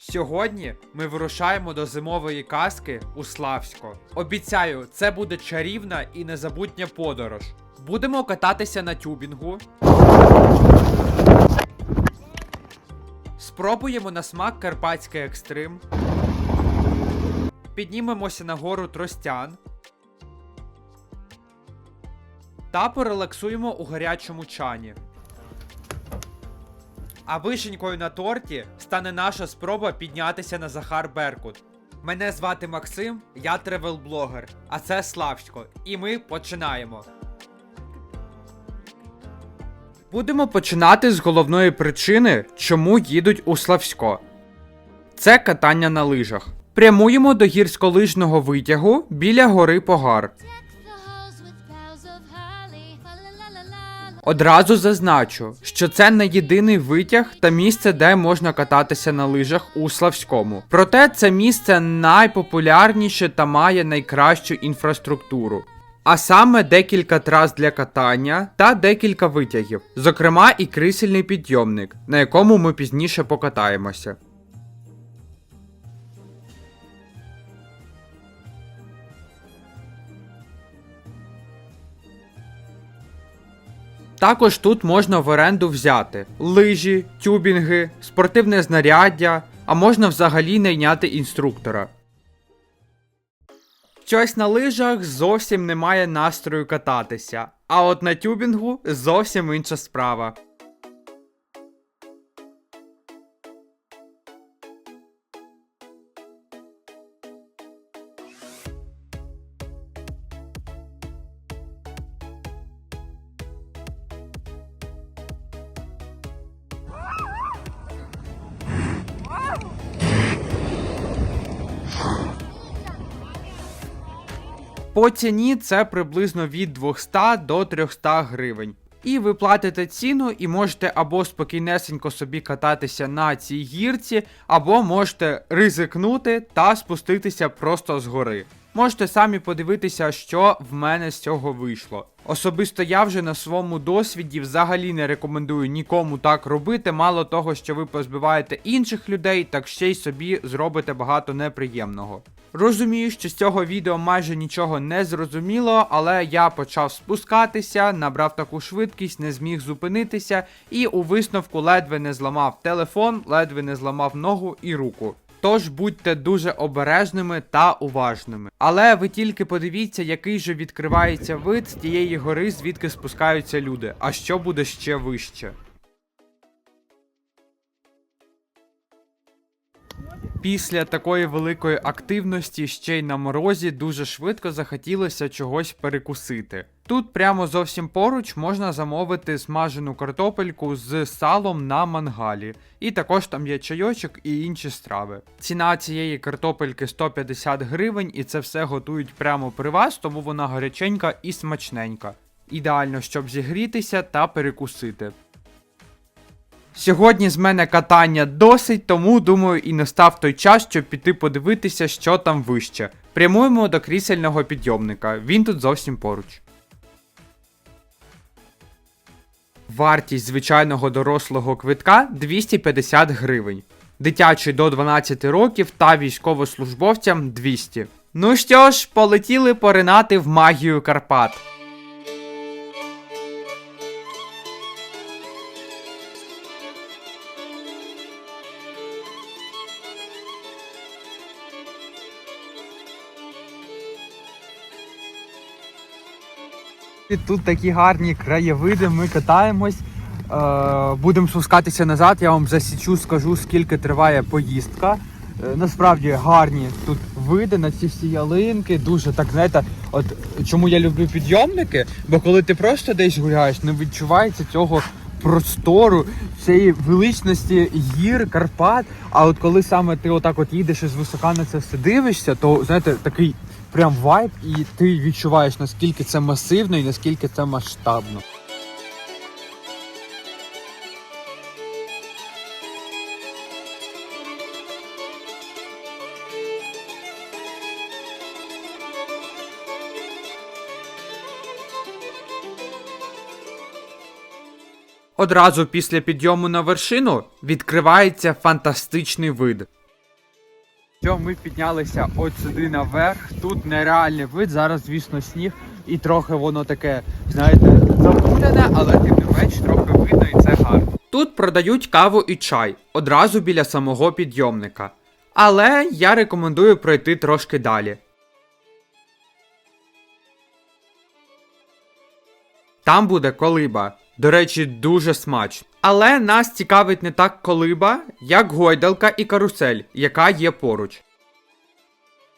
Сьогодні ми вирушаємо до зимової казки у Славсько. Обіцяю, це буде чарівна і незабутня подорож. Будемо кататися на тюбінгу. Спробуємо на смак карпатський екстрим. Піднімемося на гору Тростян. Та порелаксуємо у гарячому чані. А вишенькою на торті стане наша спроба піднятися на Захар Беркут. Мене звати Максим, я тревел-блогер, а це Славсько, і ми починаємо. Будемо починати з головної причини, чому їдуть у Славсько. Це катання на лижах. Прямуємо до гірськолижного витягу біля гори Погар. Одразу зазначу, що це не єдиний витяг та місце, де можна кататися на лижах у Славському. Проте це місце найпопулярніше та має найкращу інфраструктуру. А саме декілька трас для катання та декілька витягів, зокрема і крисельний підйомник, на якому ми пізніше покатаємося. Також тут можна в оренду взяти лижі, тюбінги, спортивне знаряддя, а можна взагалі найняти інструктора. Щось на лижах зовсім немає настрою кататися, а от на тюбінгу зовсім інша справа. По ціні це приблизно від 200 до 300 гривень. І ви платите ціну і можете або спокійнесенько собі кататися на цій гірці, або можете ризикнути та спуститися просто з гори. Можете самі подивитися, що в мене з цього вийшло. Особисто я вже на своєму досвіді взагалі не рекомендую нікому так робити. Мало того, що ви позбиваєте інших людей, так ще й собі зробите багато неприємного. Розумію, що з цього відео майже нічого не зрозуміло, але я почав спускатися, набрав таку швидкість, не зміг зупинитися, і у висновку ледве не зламав телефон, ледве не зламав ногу і руку. Тож будьте дуже обережними та уважними. Але ви тільки подивіться, який же відкривається вид з тієї гори, звідки спускаються люди. А що буде ще вище? Після такої великої активності ще й на морозі дуже швидко захотілося чогось перекусити. Тут прямо зовсім поруч можна замовити смажену картопельку з салом на мангалі, і також там є чайочок і інші страви. Ціна цієї картопельки 150 гривень, і це все готують прямо при вас, тому вона гаряченька і смачненька. Ідеально, щоб зігрітися та перекусити. Сьогодні з мене катання досить, тому думаю, і настав той час, щоб піти подивитися, що там вище. Прямуємо до крісельного підйомника. Він тут зовсім поруч. Вартість звичайного дорослого квитка 250 гривень. Дитячий до 12 років та військовослужбовцям 200. Ну що ж, полетіли поринати в магію Карпат. І Тут такі гарні краєвиди, ми катаємось. Е, будемо спускатися назад. Я вам засічу, скажу, скільки триває поїздка. Е, насправді гарні тут види на ці всі ялинки. Дуже так знаєте, от чому я люблю підйомники, бо коли ти просто десь гуляєш, не відчувається цього простору, цієї величності гір, Карпат. А от коли саме ти отак от їдеш і звисока на це все дивишся, то знаєте, такий прям вайб, і ти відчуваєш наскільки це масивно і наскільки це масштабно. Одразу після підйому на вершину відкривається фантастичний вид. Що ми піднялися от сюди наверх. Тут нереальний вид. Зараз, звісно, сніг, і трохи воно таке, знаєте, затуляне, але тим не менш трохи видно і це гарно. Тут продають каву і чай одразу біля самого підйомника. Але я рекомендую пройти трошки далі. Там буде колиба. До речі, дуже смачно. Але нас цікавить не так колиба, як гойдалка і карусель, яка є поруч.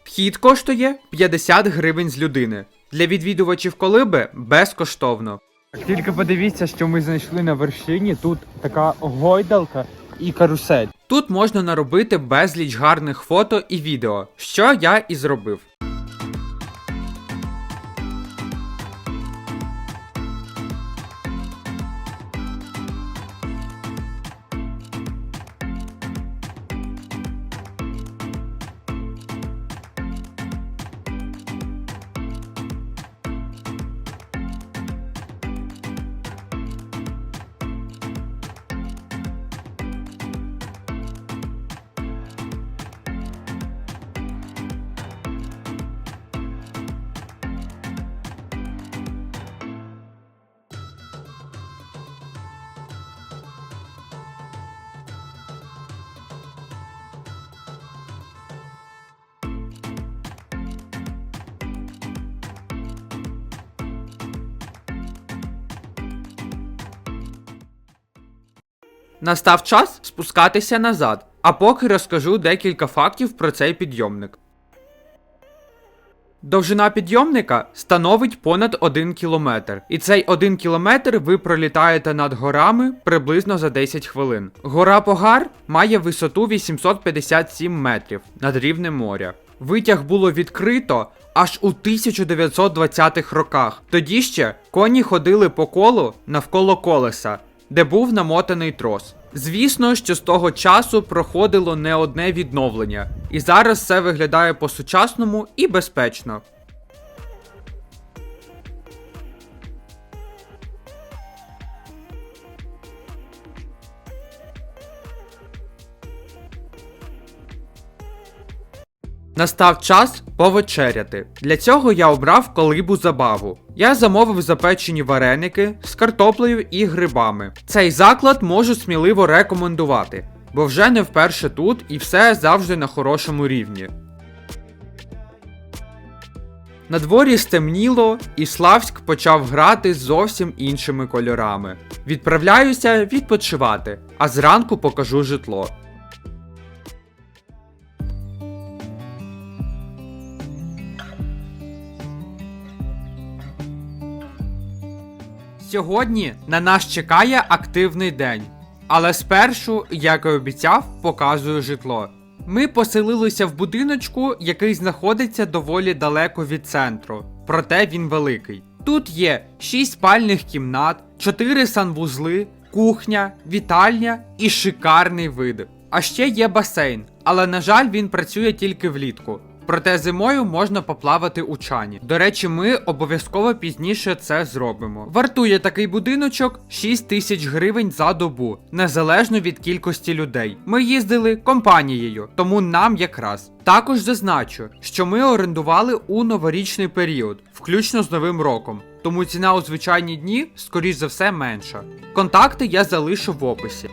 Вхід коштує 50 гривень з людини. Для відвідувачів колиби безкоштовно. Тільки подивіться, що ми знайшли на вершині. Тут така гойдалка і карусель. Тут можна наробити безліч гарних фото і відео, що я і зробив. Настав час спускатися назад, а поки розкажу декілька фактів про цей підйомник. Довжина підйомника становить понад 1 кілометр, і цей 1 кілометр ви пролітаєте над горами приблизно за 10 хвилин. Гора Погар має висоту 857 метрів над рівнем моря. Витяг було відкрито аж у 1920-х роках. Тоді ще коні ходили по колу навколо колеса, де був намотаний трос. Звісно, що з того часу проходило не одне відновлення, і зараз все виглядає по-сучасному і безпечно. Настав час повечеряти. Для цього я обрав колибу забаву. Я замовив запечені вареники з картоплею і грибами. Цей заклад можу сміливо рекомендувати, бо вже не вперше тут і все завжди на хорошому рівні. На дворі стемніло, і Славськ почав грати зовсім іншими кольорами. Відправляюся відпочивати, а зранку покажу житло. Сьогодні на нас чекає активний день. Але спершу, як і обіцяв, показую житло. Ми поселилися в будиночку, який знаходиться доволі далеко від центру, проте він великий. Тут є 6 спальних кімнат, 4 санвузли, кухня, вітальня і шикарний вид. А ще є басейн, але на жаль, він працює тільки влітку. Проте зимою можна поплавати у чані. До речі, ми обов'язково пізніше це зробимо. Вартує такий будиночок 6 тисяч гривень за добу, незалежно від кількості людей. Ми їздили компанією, тому нам якраз. Також зазначу, що ми орендували у новорічний період, включно з Новим роком. Тому ціна у звичайні дні, скоріш за все, менша. Контакти я залишу в описі.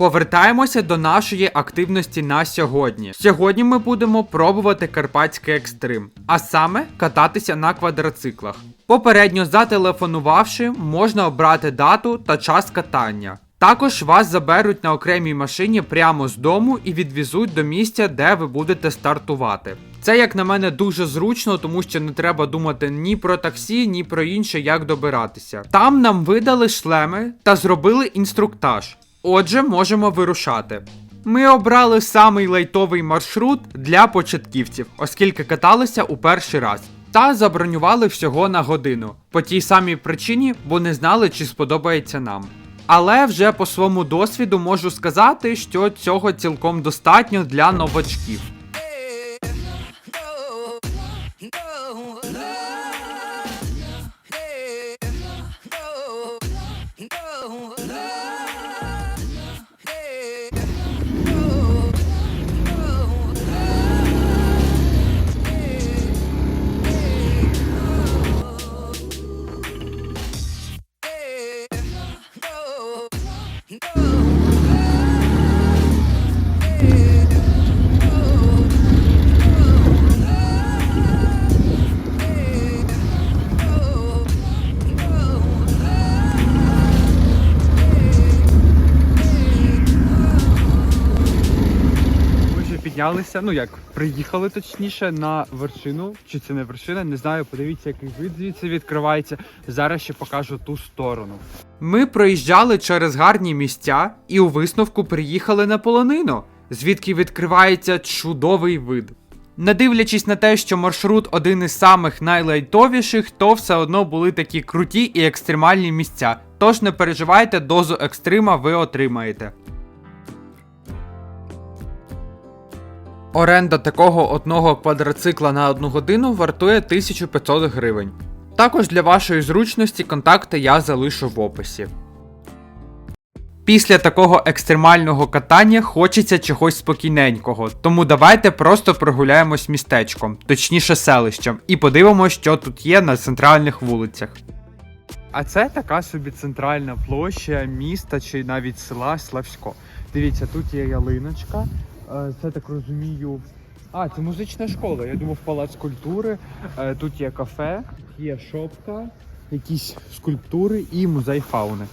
Повертаємося до нашої активності на сьогодні. Сьогодні ми будемо пробувати карпатський екстрим, а саме кататися на квадроциклах. Попередньо зателефонувавши, можна обрати дату та час катання. Також вас заберуть на окремій машині прямо з дому і відвезуть до місця, де ви будете стартувати. Це, як на мене, дуже зручно, тому що не треба думати ні про таксі, ні про інше, як добиратися. Там нам видали шлеми та зробили інструктаж. Отже, можемо вирушати. Ми обрали самий лайтовий маршрут для початківців, оскільки каталися у перший раз. Та забронювали всього на годину. По тій самій причині, бо не знали, чи сподобається нам. Але вже по своєму досвіду можу сказати, що цього цілком достатньо для новачків. Піднялися, ну як, приїхали точніше на вершину, чи це не вершина, не знаю, подивіться, який вид звідси відкривається. Зараз ще покажу ту сторону. Ми проїжджали через гарні місця і у висновку приїхали на полонину, звідки відкривається чудовий вид. Не дивлячись на те, що маршрут один із самих найлайтовіших, то все одно були такі круті і екстремальні місця. Тож не переживайте, дозу екстрима ви отримаєте. Оренда такого одного квадроцикла на одну годину вартує 1500 гривень. Також для вашої зручності контакти я залишу в описі. Після такого екстремального катання хочеться чогось спокійненького, тому давайте просто прогуляємось містечком, точніше селищем, і подивимось, що тут є на центральних вулицях. А це така собі центральна площа міста чи навіть села Славсько. Дивіться, тут є ялиночка. Це так розумію. А, це музична школа. Я думав, палац культури. Е, Тут є кафе, є шопка, якісь скульптури і музей фауни.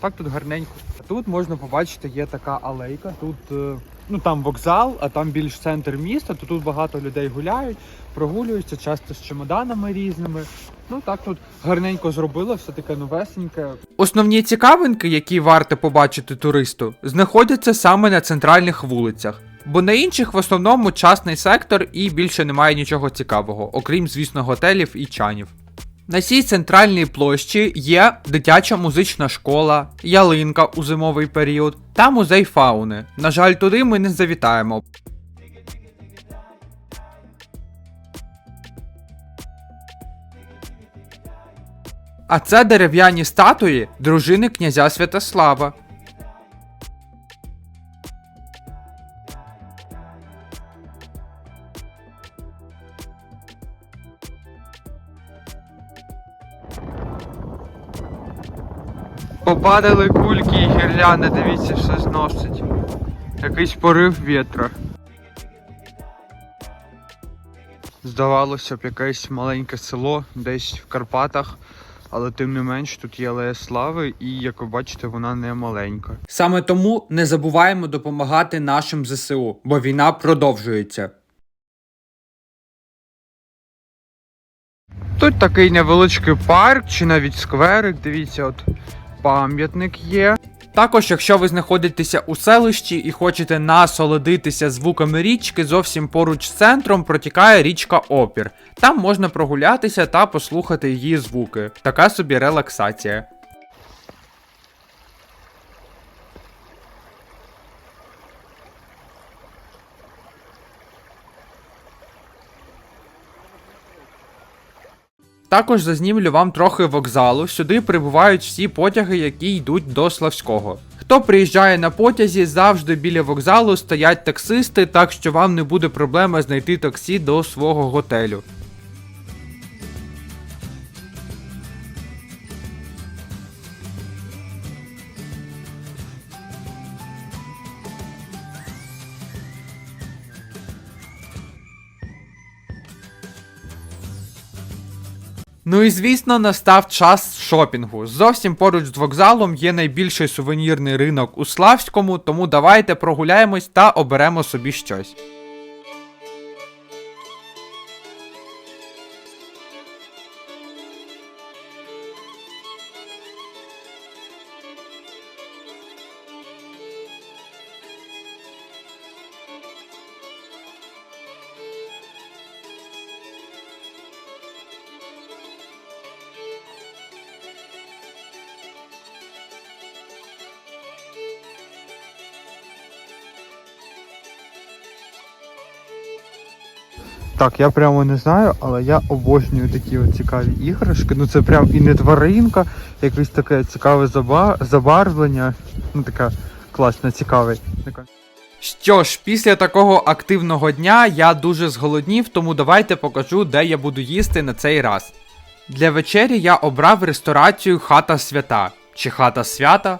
Так тут гарненько. Тут можна побачити, є така алейка. Тут е, ну там вокзал, а там більш центр міста, то тут багато людей гуляють, прогулюються, часто з чемоданами різними. Ну так тут гарненько зробили, все таке новесеньке. Основні цікавинки, які варто побачити туристу, знаходяться саме на центральних вулицях. Бо на інших в основному частний сектор і більше немає нічого цікавого, окрім, звісно, готелів і чанів. На цій центральній площі є дитяча музична школа, ялинка у зимовий період та музей фауни. На жаль, туди ми не завітаємо. А це дерев'яні статуї дружини князя Святослава. Попадали кульки і гірлянди, дивіться, що зносить. Якийсь порив вітра. Здавалося б, якесь маленьке село десь в Карпатах, але тим не менш тут є алея слави, і як ви бачите, вона не маленька. Саме тому не забуваємо допомагати нашим ЗСУ, бо війна продовжується. Тут такий невеличкий парк чи навіть скверик, дивіться, от пам'ятник є. Також, якщо ви знаходитеся у селищі і хочете насолодитися звуками річки, зовсім поруч з центром протікає річка Опір. Там можна прогулятися та послухати її звуки. Така собі релаксація. Також зазнімлю вам трохи вокзалу. Сюди прибувають всі потяги, які йдуть до Славського. Хто приїжджає на потязі, завжди біля вокзалу стоять таксисти, так що вам не буде проблеми знайти таксі до свого готелю. Ну і звісно, настав час шопінгу. Зовсім поруч з вокзалом є найбільший сувенірний ринок у Славському, тому давайте прогуляємось та оберемо собі щось. Так, я прямо не знаю, але я обожнюю такі цікаві іграшки. Ну це прям і не тваринка, якесь таке цікаве забарвлення. Ну така класна, цікаве. Що ж, після такого активного дня я дуже зголоднів, тому давайте покажу, де я буду їсти на цей раз. Для вечері я обрав ресторацію Хата Свята чи Хата Свята.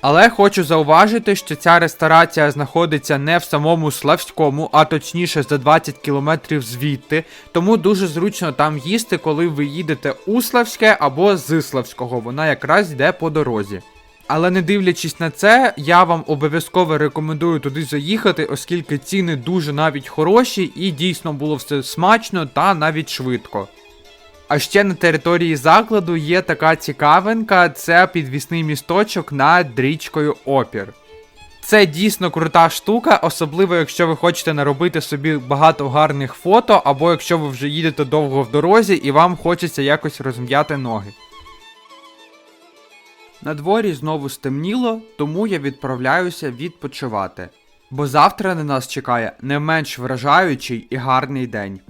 Але хочу зауважити, що ця ресторація знаходиться не в самому Славському, а точніше за 20 кілометрів звідти, тому дуже зручно там їсти, коли ви їдете у Славське або з Славського. Вона якраз йде по дорозі. Але не дивлячись на це, я вам обов'язково рекомендую туди заїхати, оскільки ціни дуже навіть хороші і дійсно було все смачно та навіть швидко. А ще на території закладу є така цікавинка, це підвісний місточок над річкою Опір. Це дійсно крута штука, особливо якщо ви хочете наробити собі багато гарних фото, або якщо ви вже їдете довго в дорозі і вам хочеться якось розм'яти ноги. На дворі знову стемніло, тому я відправляюся відпочивати. Бо завтра на нас чекає не менш вражаючий і гарний день.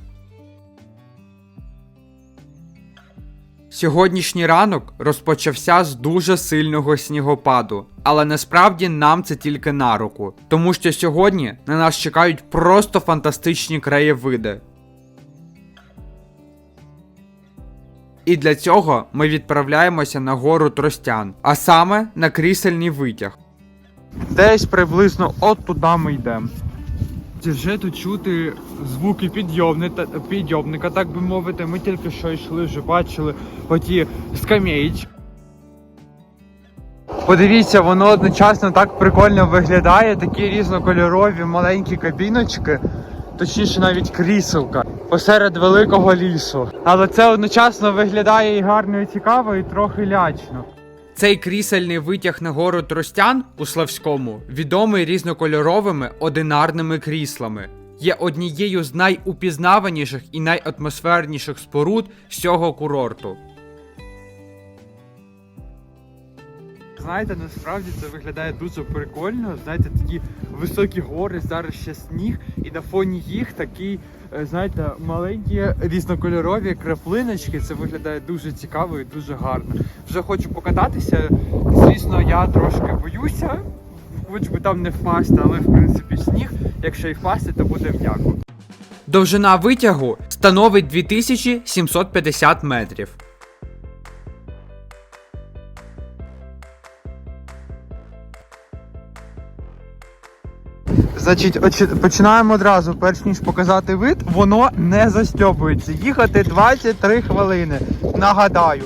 Сьогоднішній ранок розпочався з дуже сильного снігопаду, але насправді нам це тільки на руку, тому що сьогодні на нас чекають просто фантастичні краєвиди. І для цього ми відправляємося на гору Тростян, а саме на крісельний витяг. Десь приблизно от туди ми йдемо. Вже тут чути звуки підйомника, підйомника, так би мовити. Ми тільки що йшли, вже бачили оті скам'яїчки. Подивіться, воно одночасно так прикольно виглядає, такі різнокольорові маленькі кабіночки, точніше навіть кріселка посеред великого лісу. Але це одночасно виглядає і гарно, і цікаво, і трохи лячно. Цей крісельний витяг на гору Тростян у Славському відомий різнокольоровими одинарними кріслами. Є однією з найупізнаваніших і найатмосферніших споруд всього курорту. Знаєте, насправді це виглядає дуже прикольно. Знаєте, такі високі гори, зараз ще сніг, і на фоні їх такі, е, знаєте, маленькі різнокольорові краплиночки. Це виглядає дуже цікаво і дуже гарно. Вже хочу покататися. Звісно, я трошки боюся, хоч би там не впасти, але в принципі сніг, якщо і впасти, то буде м'яко. Довжина витягу становить 2750 метрів. Значить, починаємо одразу, перш ніж показати вид, воно не застьобується. Їхати 23 хвилини. Нагадаю.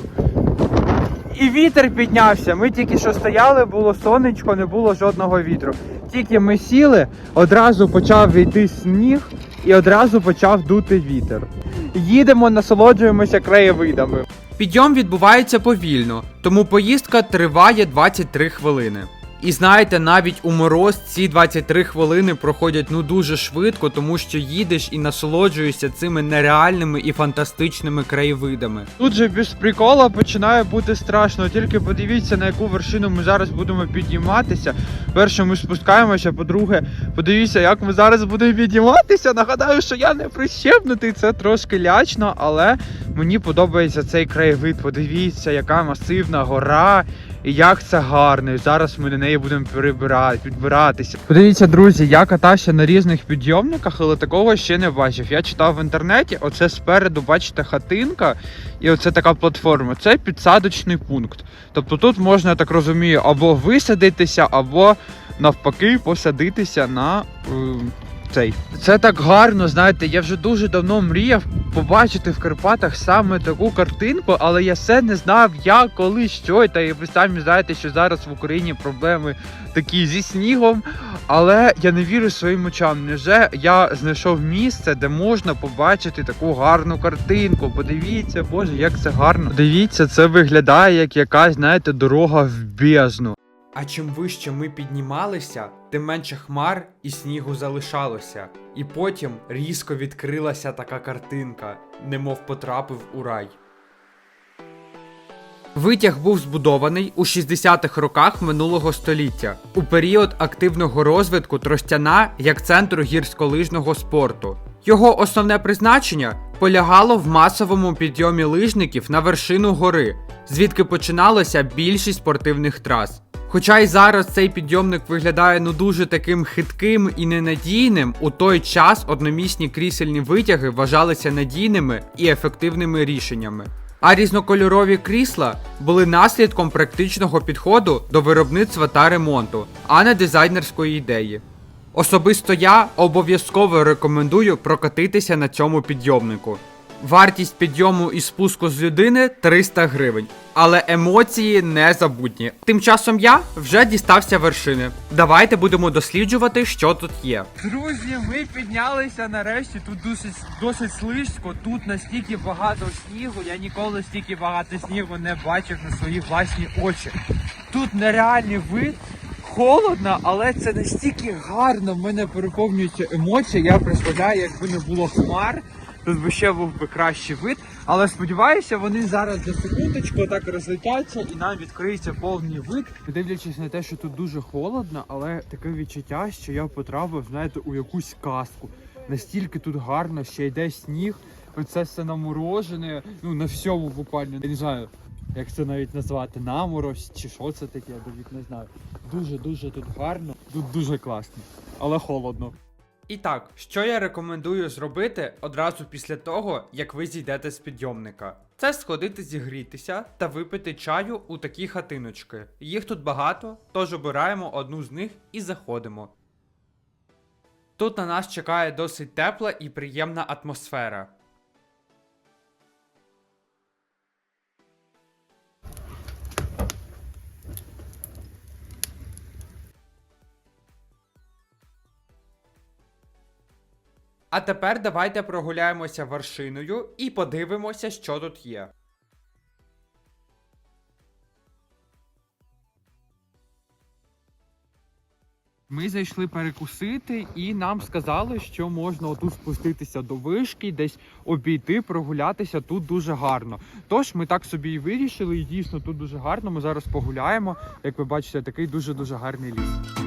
І вітер піднявся. Ми тільки що стояли, було сонечко, не було жодного вітру. Тільки ми сіли, одразу почав йти сніг і одразу почав дути вітер. Їдемо, насолоджуємося краєвидами. Підйом відбувається повільно, тому поїздка триває 23 хвилини. І знаєте, навіть у мороз ці 23 хвилини проходять ну дуже швидко, тому що їдеш і насолоджуєшся цими нереальними і фантастичними краєвидами. Тут же без прикола починає бути страшно. Тільки подивіться, на яку вершину ми зараз будемо підійматися. Перше, ми спускаємося. По-друге, подивіться, як ми зараз будемо підійматися. Нагадаю, що я не прищепнутий, це трошки лячно, але мені подобається цей краєвид. Подивіться, яка масивна гора. І як це гарно, і зараз ми на неї будемо перебирати, підбиратися. Подивіться, друзі, я катався на різних підйомниках, але такого ще не бачив. Я читав в інтернеті, оце спереду, бачите, хатинка, і оце така платформа. Це підсадочний пункт. Тобто тут можна, я так розумію, або висадитися, або навпаки посадитися на. е, цей. Це так гарно, знаєте, я вже дуже давно мріяв побачити в Карпатах саме таку картинку, але я все не знав, як, коли, що. Та і ви самі знаєте, що зараз в Україні проблеми такі зі снігом. Але я не вірю своїм очам. Невже я знайшов місце, де можна побачити таку гарну картинку? Подивіться, боже, як це гарно. Дивіться, це виглядає як якась, знаєте, дорога в бездну. А чим вище ми піднімалися, тим менше хмар і снігу залишалося. І потім різко відкрилася така картинка, немов потрапив у рай. Витяг був збудований у 60-х роках минулого століття у період активного розвитку Тростяна як центру гірськолижного спорту. Його основне призначення полягало в масовому підйомі лижників на вершину гори, звідки починалося більшість спортивних трас. Хоча й зараз цей підйомник виглядає ну дуже таким хитким і ненадійним, у той час одномісні крісельні витяги вважалися надійними і ефективними рішеннями. А різнокольорові крісла були наслідком практичного підходу до виробництва та ремонту, а не дизайнерської ідеї. Особисто я обов'язково рекомендую прокатитися на цьому підйомнику. Вартість підйому і спуску з людини 300 гривень. Але емоції незабутні. Тим часом я вже дістався вершини. Давайте будемо досліджувати, що тут є. Друзі, ми піднялися нарешті. Тут досить досить слизько. Тут настільки багато снігу. Я ніколи стільки багато снігу не бачив на свої власні очі. Тут нереальний вид. Холодно, але це настільки гарно. В мене переповнюються емоції. Я представляю, якби не було хмар. Тут би ще був би кращий вид. Але сподіваюся, вони зараз за секундочку так розлетяться і нам відкриється повний вид. Дивлячись на те, що тут дуже холодно, але таке відчуття, що я потрапив, знаєте, у якусь казку. Настільки тут гарно, ще йде сніг. Оце все наморожене. Ну на всьому буквально. Я не знаю, як це навіть назвати, наморозь чи що це таке, я навіть не знаю. Дуже дуже тут гарно, тут дуже класно, але холодно. І так, що я рекомендую зробити одразу після того, як ви зійдете з підйомника? Це сходити зігрітися та випити чаю у такі хатиночки. Їх тут багато, тож обираємо одну з них і заходимо. Тут на нас чекає досить тепла і приємна атмосфера. А тепер давайте прогуляємося вершиною і подивимося, що тут є. Ми зайшли перекусити, і нам сказали, що можна отут спуститися до вишки, десь обійти, прогулятися тут дуже гарно. Тож ми так собі і вирішили, і дійсно тут дуже гарно. Ми зараз погуляємо. Як ви бачите, такий дуже дуже гарний ліс.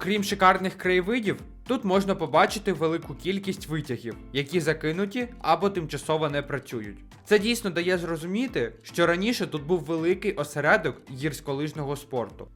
Окрім шикарних краєвидів, тут можна побачити велику кількість витягів, які закинуті або тимчасово не працюють. Це дійсно дає зрозуміти, що раніше тут був великий осередок гірськолижного спорту.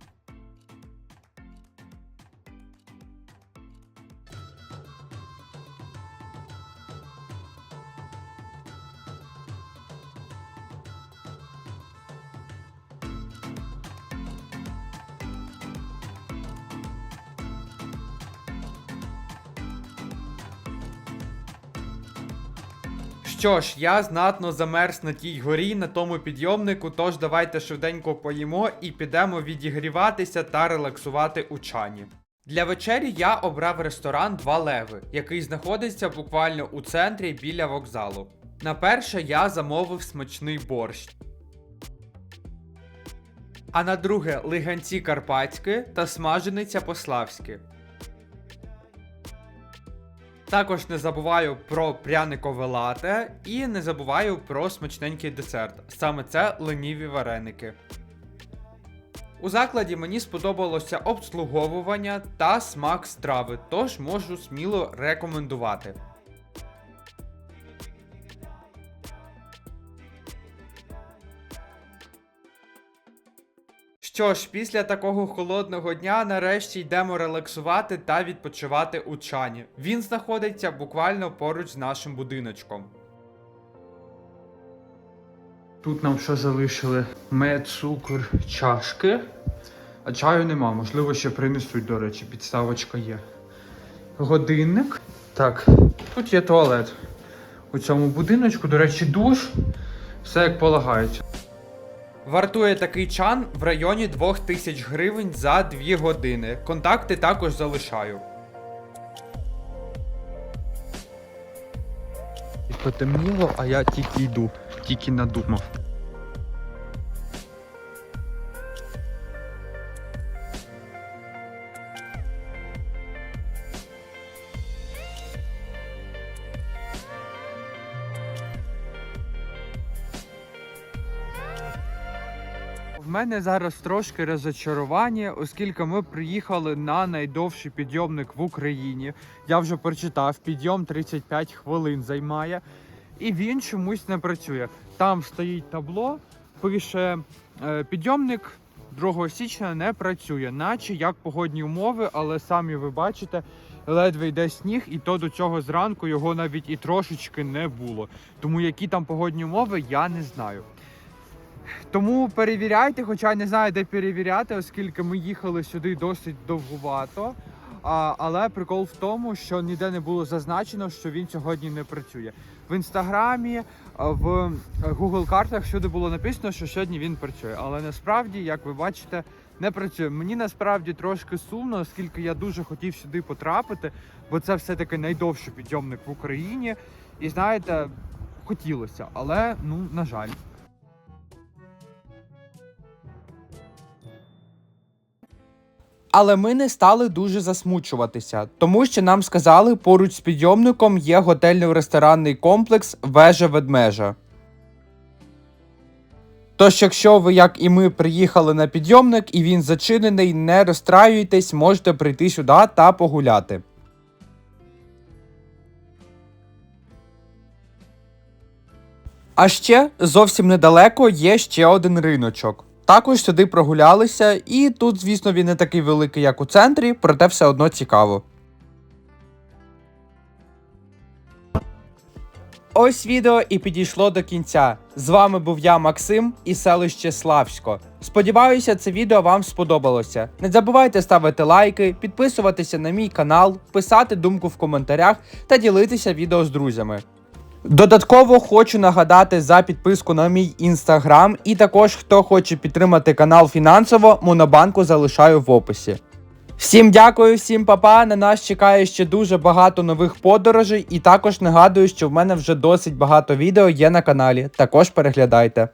Що ж, я знатно замерз на тій горі, на тому підйомнику, тож давайте швиденько поїмо і підемо відігріватися та релаксувати у чані. Для вечері я обрав ресторан Два Леви, який знаходиться буквально у центрі біля вокзалу. На перше я замовив смачний борщ. А на друге лиганці карпатські та смажениця по-славськи. Також не забуваю про пряникове лате і не забуваю про смачненький десерт. Саме це леніві вареники. У закладі мені сподобалося обслуговування та смак страви, тож можу сміло рекомендувати. Що ж, після такого холодного дня нарешті йдемо релаксувати та відпочивати у чані. Він знаходиться буквально поруч з нашим будиночком. Тут нам що залишили? Мед, цукор, чашки. А чаю нема, можливо, ще принесуть, до речі, підставочка є. Годинник. Так, тут є туалет. У цьому будиночку, до речі, душ. Все як полагається. Вартує такий чан в районі 2000 гривень за 2 години. Контакти також залишаю. Потемніло, а я тільки йду, тільки надумав. Мене зараз трошки розочарування, оскільки ми приїхали на найдовший підйомник в Україні. Я вже прочитав, підйом 35 хвилин займає, і він чомусь не працює. Там стоїть табло, пише е, підйомник 2 січня не працює, наче як погодні умови, але самі ви бачите, ледве йде сніг, і то до цього зранку його навіть і трошечки не було. Тому які там погодні умови, я не знаю. Тому перевіряйте, хоча не знаю, де перевіряти, оскільки ми їхали сюди досить довгувато. А, але прикол в тому, що ніде не було зазначено, що він сьогодні не працює. В інстаграмі, в е, Google картах всюди було написано, що сьогодні він працює. Але насправді, як ви бачите, не працює. Мені насправді трошки сумно, оскільки я дуже хотів сюди потрапити, бо це все-таки найдовший підйомник в Україні. І знаєте, хотілося, але ну на жаль. Але ми не стали дуже засмучуватися, тому що нам сказали, поруч з підйомником є готельно-ресторанний комплекс Вежа Ведмежа. Тож, якщо ви, як і ми, приїхали на підйомник і він зачинений, не розстраюйтесь, можете прийти сюди та погуляти. А ще зовсім недалеко є ще один риночок. Також сюди прогулялися, і тут, звісно, він не такий великий, як у центрі, проте все одно цікаво. Ось відео і підійшло до кінця. З вами був я, Максим, і селище Славсько. Сподіваюся, це відео вам сподобалося. Не забувайте ставити лайки, підписуватися на мій канал, писати думку в коментарях та ділитися відео з друзями. Додатково хочу нагадати за підписку на мій інстаграм, і також хто хоче підтримати канал фінансово, монобанку залишаю в описі. Всім дякую, всім папа. На нас чекає ще дуже багато нових подорожей, і також нагадую, що в мене вже досить багато відео є на каналі. Також переглядайте.